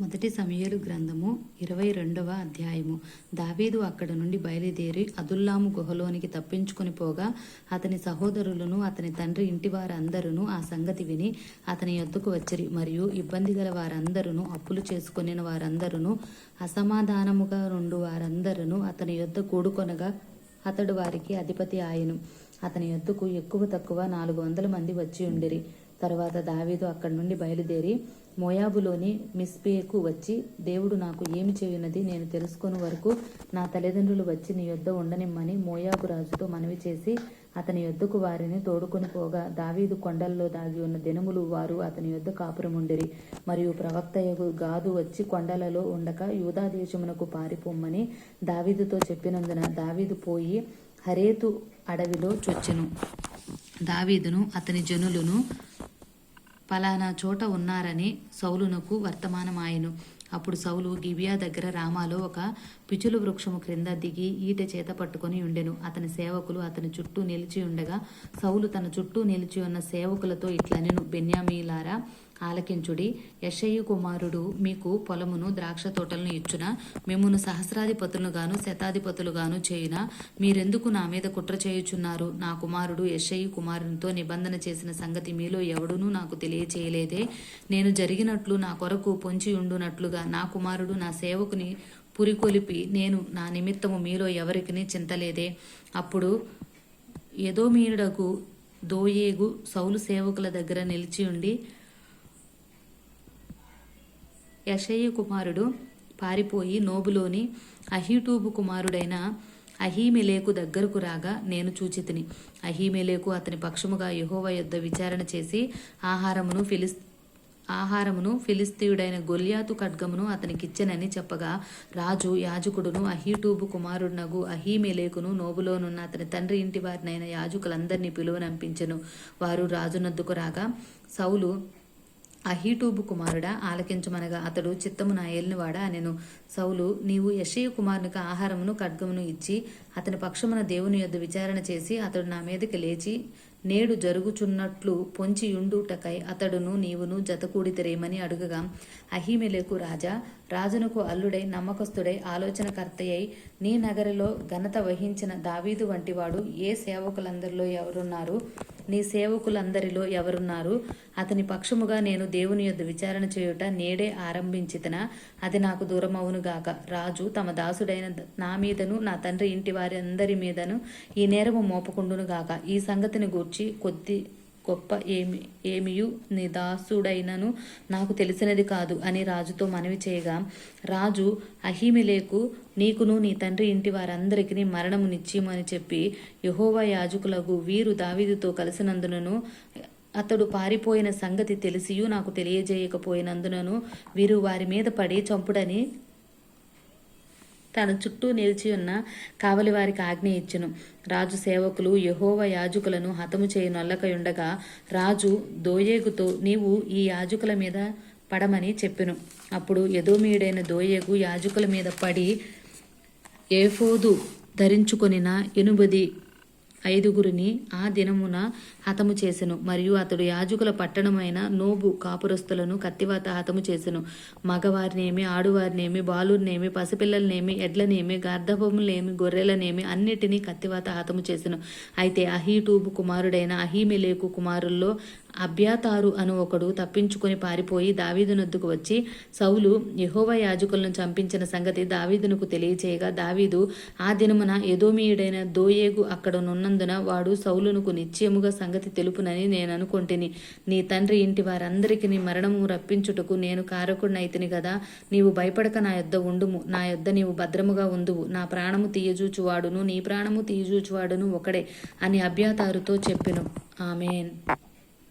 మొదటి సమయలు గ్రంథము ఇరవై రెండవ అధ్యాయము. దావీదు అక్కడ నుండి బయలుదేరి అదుల్లాము గుహలోనికి తప్పించుకొని పోగా అతని సహోదరులను అతని తండ్రి ఇంటి వారందరూ ఆ సంగతి విని అతని యొద్దకు వచ్చిరి. మరియు ఇబ్బంది గల వారందరూ అప్పులు చేసుకుని వారందరూ అసమాధానముగా నుండి వారందరూ అతని యొద్ద కూడుకొనగా అతడు వారికి అధిపతి ఆయను. అతని యొద్దకు ఎక్కువ తక్కువ నాలుగు వందల మంది వచ్చి ఉండిరి. తర్వాత దావీదు అక్కడి నుండి బయలుదేరి మోయాబులోని మిస్పేకు వచ్చి దేవుడు నాకు ఏమి చేయున్నది నేను తెలుసుకుని వరకు నా తల్లిదండ్రులు వచ్చి నీ యొద్ద ఉండనిమ్మని మోయాబు రాజుతో మనవి చేసి అతని యొద్దకు వారిని తోడుకొని పోగా దావీదు కొండల్లో దాగి ఉన్న దినములు వారు అతని యొద్ద కాపురముండిరి. మరియు ప్రవక్తయగు గాదు వచ్చి కొండలలో ఉండక యూదా దేశమునకు పారిపోమ్మని దావీదుతో చెప్పినందున దావీదు పోయి హరేతు అడవిలో చొచ్చెను. దావీదును అతని జనులను ఫలానా చోట ఉన్నారని సౌలునకు వర్తమానమాయెను. అప్పుడు సౌలు గిబియా దగ్గర రామాలో ఒక పిచులు వృక్షము క్రింద దిగి ఈట చేత పట్టుకొని ఉండెను. అతని సేవకులు అతని చుట్టూ నిలిచి ఉండగా సౌలు తన చుట్టూ నిలిచి ఉన్న సేవకులతో ఇట్లనెను బెన్యామీలారా ఆలకించుడి యషయ్య కుమారుడు మీకు పొలమును ద్రాక్ష తోటలను ఇచ్చున మిమ్మును సహస్రాధిపతులుగాను శతాధిపతులుగాను చేయున మీరెందుకు నా మీద కుట్ర చేయుచున్నారు? నా కుమారుడు యషయ్య కుమారునితో నిబంధన చేసిన సంగతి మీలో ఎవడునూ నాకు తెలియచేయలేదే. నేను జరిగినట్లు నా కొరకు పొంచి ఉండునట్లుగా నా కుమారుడు నా సేవకుని పురికొలిపి నేను నా నిమిత్తము మీలో ఎవరికిని చింతలేదే. అప్పుడు ఏదో మీరుడకు దోయేగు సౌలు సేవకుల దగ్గర నిలిచి ఉండి యషయ్య కుమారుడు పారిపోయి నోబులోని అహీటూబు కుమారుడైన అహీమెలేకు దగ్గరకు రాగా నేను చూచితిని. అహీమెలేకు అతని పక్షముగా యహోవ యొద్ద విచారణ చేసి ఆహారమును ఫిలిస్ ఆహారమును ఫిలిస్తీయుడైన గొల్యాతు ఖడ్గమును అతనికిచ్చెనని చెప్పగా రాజు యాజకుడును అహీటూబు కుమారుడునగు అహీమెలేకును నోబులోనున్న అతని తండ్రి ఇంటి వారినైన యాజకులందరినీ పిలువనంపించెను. వారు రాజునద్దుకు రాగా సౌలు అహీటూబు కుమారుడా ఆలకించమనగా అతడు చిత్తము నా ఏలినవాడా అనెను. సౌలు నీవు యషయ కుమారునికి ఆహారమును ఖడ్గమును ఇచ్చి అతని పక్షమున దేవుని యొద్ద విచారణ చేసి అతడు నా మీదకి లేచి నేడు జరుగుచున్నట్లు పొంచి యుండుటకై అతడును నీవును జతకూడి తెరేయమని అడుగగా అహిమెలకు రాజా రాజునకు అల్లుడై నమ్మకస్తుడై ఆలోచనకర్తయ్యై నీ నగరిలో ఘనత వహించిన దావీదు వంటివాడు ఏ సేవకులందరిలో ఎవరున్నారు? నీ సేవకులందరిలో ఎవరున్నారు? అతని పక్షముగా నేను దేవుని యొద్ద విచారణ చేయుట నేడే ఆరంభించితన అది నాకు దూరమవునుగాక రాజు తమ దాసుడైన నా మీదను నా తండ్రి ఇంటి వారి అందరి మీదను ఈ నేరము మోపకుండునుగాక ఈ సంగతిని గూర్చి కొద్ది గొప్ప ఏమి ఏమియు నీ దాసుడైనను నాకు తెలిసినది కాదు అని రాజుతో మనవి చేయగా రాజు అహిమిలేకు నీకును నీ తండ్రి ఇంటి వారందరికీ మరణము నిశ్చయమని చెప్పి యహోవా యాజకులకు వీరు దావీదుతో కలిసినందునను అతడు పారిపోయిన సంగతి తెలిసియు నాకు తెలియజేయకపోయినందునను వీరు వారి మీద పడి చంపుడని తన చుట్టూ నిలిచి ఉన్న కావలి వారికి ఆజ్ఞ ఇచ్చెను. రాజు సేవకులు యహోవ యాజకులను హతము చేయి నొల్లకయుండగా రాజు దోయేగుతో నీవు ఈ యాజకుల మీద పడమని చెప్పెను. అప్పుడు యదోమీయుడైన దోయేగు యాజకుల మీద పడి ఏఫోదు ధరించుకొనిన ఎనుబది ఐదుగురిని ఆ దినమున హతము చేసెను. మరియు అతడు యాజకుల పట్టణమైన నోబు కాపురస్తులను కత్తివాత హతము చేసెను. మగవారినేమి ఆడువారినేమి బాలుర్నేమి పసిపిల్లలనేమి ఎడ్లనేమి గర్ధపములేమి గొర్రెలనేమి అన్నిటినీ కత్తివాత హతము చేసెను. అయితే అహీటూబు కుమారుడైన అహీమెలేకు కుమారుల్లో అభ్యాతారు అను ఒకడు తప్పించుకొని పారిపోయి దావీదునొద్దుకు వచ్చి సౌలు యహోవ యాజకులను చంపించిన సంగతి దావీదునకు తెలియచేయగా దావీదు ఆ దినమున ఎదోమీయుడైన దోయేగు అక్కడ ఉన్నందున వాడు సౌలునుకు నిశ్చయముగా సంగతి తెలుపునని నేను అనుకొంటిని. నీ తండ్రి ఇంటి వారందరికీ మరణము రప్పించుటకు నేను కారకుడినైతిని కదా నీవు భయపడక నా యొద్ద ఉండుము. నా యొద్ద నీవు భద్రముగా ఉందువు. నా ప్రాణము తీయజూచువాడును. నీ ప్రాణము తీయజూచువాడును ఒకడే అని అభ్యాతారుతో చెప్పెను. ఆమెన్.